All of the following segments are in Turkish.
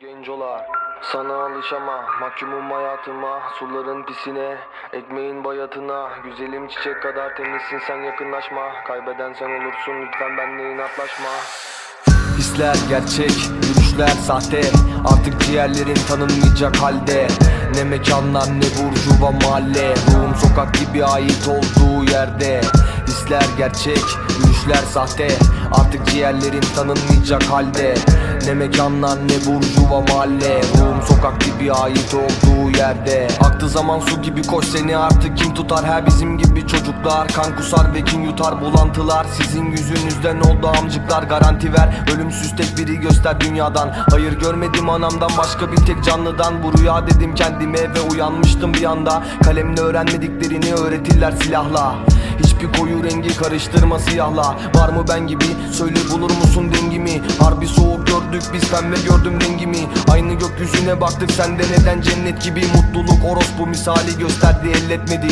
Gencolar sana alışama mahkumum hayatıma Suların pisine ekmeğin bayatına Güzelim çiçek kadar temizsin sen yakınlaşma Kaybeden sen olursun lütfen benle inatlaşma. Hisler gerçek, yürüyüşler sahte Artık ciğerlerin tanınmayacak halde. Ne mekanlar ne burjuva mahalle Ruhum sokak gibi ait olduğu yerde Hisler gerçek, yürüyüşler sahte. Artık ciğerlerin tanınmayacak halde. Ne mekanlar ne burjuva mahalle. Ruhum sokak gibi ait olduğu yerde. Aktı zaman su gibi koş seni artık kim tutar? Her bizim gibi çocuklar Kan kusar ve kin yutar. Bulantılar Sizin yüzünüzden oldu amcıklar Garanti ver. Ölümsüz tek biri göster dünyadan. Hayır görmedim anamdan başka bir tek canlıdan. Bu rüya dedim kendime ve uyanmıştım bir anda. Kalemle öğrenmediklerini öğretirler silahla Hiçbir koyu rengi karıştırma siyahla. Var mı ben gibi? Söyle bulur musun dengimi? Harbi soğuk gördük biz pembe gördüm rengimi Aynı gökyüzüne baktık sende neden cennet gibi? Mutluluk orospu misali gösterdi elletmedi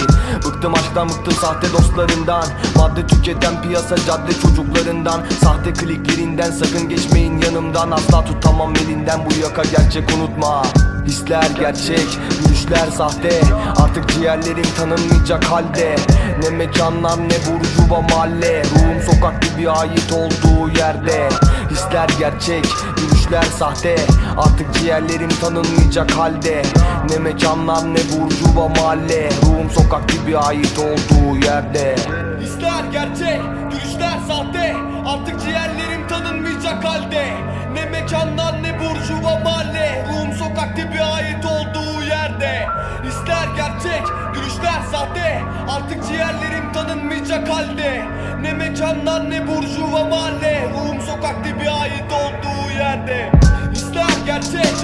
Bıktım aşktan bıktım sahte dostlarından. Madde tüketen piyasa cadde çocuklarından. Sahte kliklerinden sakın geçmeyin yanımdan. Asla tutamam elinden bu yaka gerçek unutma Hisler gerçek, gülüşler sahte. Artık ciğerlerim tanınmayacak halde. Ne mekanlar ne burjuva mahalle. Ruhum sokak gibi ait olduğu yerde. Hisler gerçek, gülüşler sahte. Artık ciğerlerim tanınmayacak halde. Ne mekanlar ne burjuva mahalle. Ruhum sokak gibi ait olduğu yerde. Hisler gerçek, gülüşler sahte Sokak gibi ait olduğu yerde Hisler gerçek, gülüşler sahte Artık ciğerlerim tanınmayacak halde. Ne mekanlar ne burjuva mahalle Ruhum sokak gibi ait olduğu yerde. Hisler gerçek,